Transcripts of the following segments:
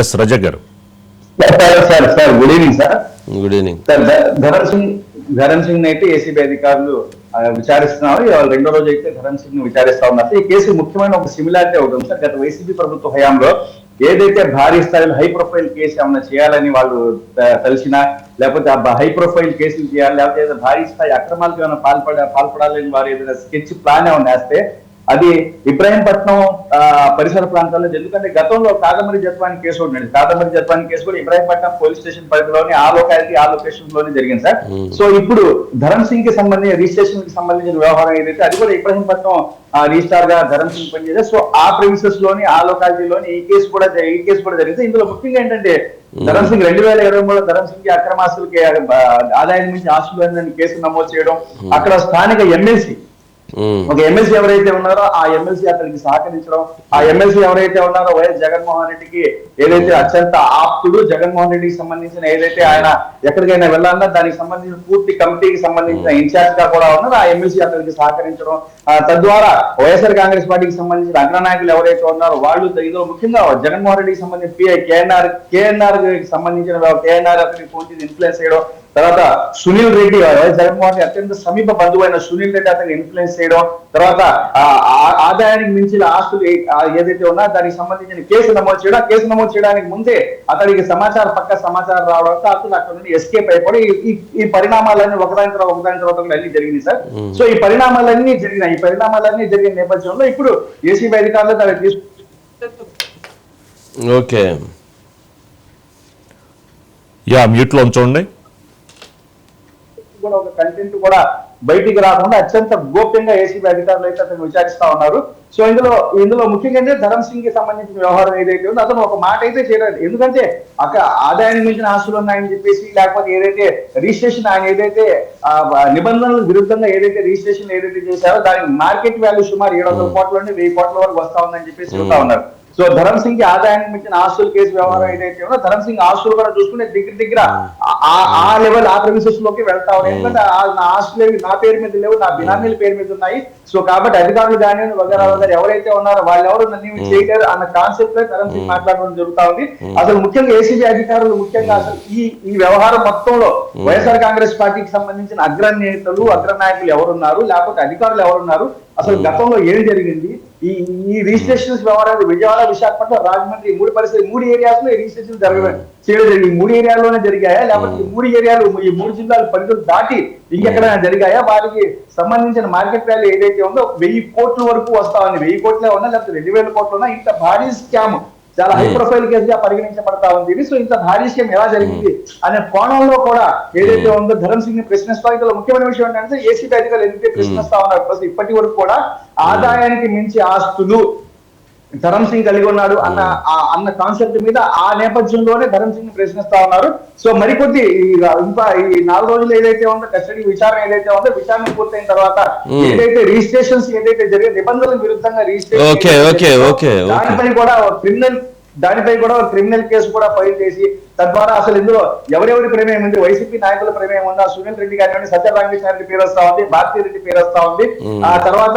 Yes Rajak గారు. Sir sir good evening sir. Good evening. Sir ధ- ధరమ్ సింగ్ ధరమ్ సింగ్ అయితే ACB అధికారులు విచారిస్తున్నారు. ఇవాళ రెండో రోజు అయితే ధరమ్ సింగ్ను విచారిస్తా ఉన్నారు. ఈ కేసు ముఖ్యమైన ఒక సిమిలారిటీ ఒకటి ఉంది సార్. గత వైసీపీ ప్రభుత్వ హయాంలో ఏదైతే భారీ స్థాయిలో హై ప్రొఫైల్ కేసు ఏమైనా చేయాలని వాళ్ళు తెలిసినా లేకపోతే ఆ హై ప్రొఫైల్ కేసులు చేయాలి లేకపోతే ఏదైనా భారీ స్థాయి అక్రమాలకు ఏమైనా పాల్పడ పాల్పడాలని వారు ఏదైనా స్కెచ్ ప్లాన్ ఏమైనా వేస్తే అది ఇబ్రాహీంపట్నం పరిసర ప్రాంతాల్లో ఎందుకంటే గతంలో కాదమరి జత్వాని కేసు ఉండండి కాదమరి జత్వాని కేసు కూడా ఇబ్రాహీంపట్నం పోలీస్ స్టేషన్ పరిధిలోని ఆ లొకాలిటీ ఆ లొకేషన్లోనే జరిగింది సార్. సో ఇప్పుడు ధరమ్ సింగ్కి సంబంధించిన రిజిస్ట్రేషన్కి సంబంధించిన వ్యవహారం ఏదైతే అది కూడా ఇబ్రాహీంపట్నం రిజిస్టార్గా ధరమ్ సింగ్ పనిచేస్తే సో ఆ ప్రిమిసెస్లోని ఆ లొకాలిటీలోని ఈ కేసు కూడా ఈ కేసు కూడా జరిగింది. ఇందులో ముఖ్యంగా ఏంటంటే ధరమ్ సింగ్ రెండు వేల ఇరవై మూడులో ధరమ్ సింగ్కి అక్రమాస్తులకి ఆదాయం నుంచి ఆస్తులు కేసు నమోదు చేయడం అక్కడ స్థానిక ఎమ్మెల్సీ ఒక ఎమ్మెల్సీ ఎవరైతే ఉన్నారో ఆ ఎమ్మెల్సీ అతనికి సహకరించడం ఆ ఎమ్మెల్సీ ఎవరైతే ఉన్నారో వైఎస్ జగన్మోహన్ రెడ్డికి ఏదైతే అత్యంత ఆప్తుడు జగన్మోహన్ రెడ్డికి సంబంధించిన ఏదైతే ఆయన ఎక్కడికైనా వెళ్ళాలన్నా దానికి సంబంధించిన పూర్తి కమిటీకి సంబంధించిన ఇన్ఛార్జ్గా కూడా ఉన్నారో. ఆ ఎమ్మెల్సీ అతనికి సహకరించడం తద్వారా వైఎస్ఆర్ కాంగ్రెస్ పార్టీకి సంబంధించిన అగ్రనాయకులు ఎవరైతే ఉన్నారో వాళ్ళు ఇందులో ముఖ్యంగా జగన్మోహన్ రెడ్డికి సంబంధించిన పిఐ కేఎన్ఆర్ కేఎన్ఆర్ సంబంధించిన కేఎన్ఆర్ అతనికి చేసి ఇన్ఫ్లుయెన్స్ చేయడం తర్వాత సునీల్ రెడ్డి జగన్మోహన్ అత్యంత సమీప బంధువు అయిన సునీల్ రెడ్డి అతన్ని ఇన్ఫ్లుయెన్స్ చేయడం తర్వాత ఆదాయానికి మించిన ఆస్తులు ఏదైతే ఉన్నా దానికి సంబంధించిన కేసు నమోదు చేయడం కేసు నమోదు చేయడానికి ముందే అతనికి సమాచారం పక్క సమాచారం రావడంతో అతను అక్కడ నుండి ఎస్కేప్ అయిపోయి ఈ- పరిణామాలన్నీ ఒకదాని తర్వాత ఒకదాని తర్వాత అన్ని జరిగింది సార్. సో ఈ పరిణామాలన్నీ జరిగినాయి. ఈ పరిణామాలన్నీ జరిగిన నేపథ్యంలో ఇప్పుడు ఏసీబీ అధికారులు దాన్ని తీసుకు ఓకే. యా మ్యూట్లో ఉంచండి. కూడా ఒక కంటెంట్ కూడా బయటికి రాకుండా అత్యంత గోప్యంగా ఏసీబీ అధికారులు అయితే అతను విచారిస్తా ఉన్నారు. సో ఇందులో ఇందులో ముఖ్యంగా ధరమ్ సింగ్కి సంబంధించిన వ్యవహారం ఏదైతే ఉందో అతను ఒక మాట అయితే చేయలేదు. ఎందుకంటే అక్కడ ఆదాయానికి మించిన ఆస్తులు ఉన్నాయని చెప్పేసి లేకపోతే ఏదైతే రిజిస్ట్రేషన్ ఆయన ఏదైతే నిబంధనలకు విరుద్ధంగా ఏదైతే రిజిస్ట్రేషన్ ఏదైతే చేశారో దానికి మార్కెట్ వాల్యూ సుమారు ఏడు వందల కోట్ల నుండి వెయ్యి కోట్ల వరకు వస్తా ఉందని చెప్పేసి చెప్తా ఉన్నారు. సో ధరమ్ సింగ్కి ఆదాయానికి మించిన ఆస్తుల కేసు వ్యవహారం ఏదైతే ఉందో ధరమ్ సింగ్ ఆస్తులు కూడా చూసుకుంటే దగ్గర దగ్గర ఆ- లెవెల్ ఆ ప్రెమిసెస్లోకి వెళ్తా ఉన్నాయి. ఎందుకంటే నా ఆస్తులు ఏవి నా పేరు మీద లేవు నా బినామీల పేరు మీద ఉన్నాయి. సో కాబట్టి అధికారులు కానీ వగేరా వగేరా ఎవరైతే ఉన్నారో వాళ్ళు ఎవరు నన్ను చేయలేరు అన్న కాన్సెప్ట్లో ధరమ్ సింగ్ మాట్లాడడం జరుగుతా ఉంది అసలు ముఖ్యంగా ఏసీబీ అధికారులు ముఖ్యంగా అసలు ఈ ఈ వ్యవహారం మొత్తంలో వైఎస్ఆర్ కాంగ్రెస్ పార్టీకి సంబంధించిన అగ్రనేతలు అగ్రనాయకులు ఎవరున్నారు లేకపోతే అధికారులు ఎవరున్నారు? అసలు గతంలో ఏం జరిగింది? ఈ ఈ రిజిస్ట్రేషన్స్ వ్యవహారాలు విజయవాడ విశాఖపట్నం రాజమండ్రి ఈ మూడు పరిస్థితి మూడు ఏరియాస్లో రిజిస్ట్రేషన్ జరగడం చేయడం జరిగింది. ఈ మూడు ఏరియాలోనే జరిగాయా? లేకపోతే ఈ మూడు ఏరియాలు ఈ మూడు జిల్లాలు పరిధులు దాటి ఇంకెక్కడైనా జరిగాయా? వారికి సంబంధించిన మార్కెట్ వాల్యూ ఏదైతే ఉందో వెయ్యి కోట్ల వరకు వస్తా ఉంది. వెయ్యి కోట్లే ఉన్నా లేకపోతే రెండు వేల కోట్లు ఉన్నా ఇంత భారీ స్కామ్ చాలా హై ప్రొఫైల్ కేసుగా పరిగణించబడతా ఉంది. ఇది సో ఇంత భారీ స్కామ్ ఎలా జరిగింది అనే కోణంలో కూడా ఏదైతే ఉందో ధరమ్ సింగ్ని ప్రశ్నిస్తా. ఇందులో ముఖ్యమైన విషయం ఏంటంటే ఏసీబీ అధికారులు ఎందుకంటే ప్రశ్నిస్తా ఉన్నారు? ఇప్పటి వరకు కూడా ఆదాయానికి మించి ఆస్తులు ధరమ్ సింగ్ కలిగి ఉన్నాడు అన్న ఆ- అన్న కాన్సెప్ట్ మీద ఆ నేపథ్యంలోనే ధరమ్ సింగ్ని ప్రశ్నిస్తా ఉన్నారు. సో మరికొద్ది ఇంకా ఈ నాలుగు రోజులు ఏదైతే ఉందో కస్టడీ విచారణ ఏదైతే ఉందో విచారణ పూర్తయిన తర్వాత ఏదైతే రిజిస్ట్రేషన్స్ ఏదైతే జరిగే నిబంధనలకు విరుద్ధంగా రిజిస్ట్రేషన్. దానిపై కూడా క్రిమినల్ దానిపై కూడా క్రిమినల్ కేసు కూడా ఫైల్ చేసి తద్వారా అసలు ఇందులో ఎవరెవరి ప్రమేయం ఉంది? వైసీపీ నాయకుల ప్రమేయం ఉందా? సునీల్ రెడ్డి గారి సత్య రామకృష్ణ రెడ్డి పేరు వస్తా ఉంది భారతీ రెడ్డి పేరు వస్తా ఉంది. ఆ తర్వాత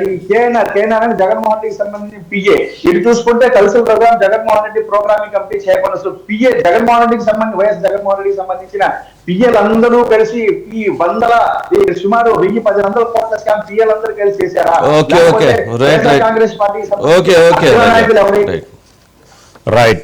ఈ కేఎన్ఆర్ కేఎన్ఆర్ అని జగన్మోహన్ రెడ్డికి సంబంధించి పిఏ. ఇది చూసుకుంటే cultural program Jaganmohan Reddy programming committee చేయకుండా పిఏ జగన్మోహన్ రెడ్డికి సంబంధించి వైఎస్ జగన్మోహన్ రెడ్డికి సంబంధించిన పిఎల్ అందరూ కలిసి ఈ వందల సుమారు వెయ్యి పది వందల కోట్ల స్కామ్ పిఎల్ అందరూ కలిసి చేశారా. కాంగ్రెస్ okay. నాయకులు ఎవరైతే Right.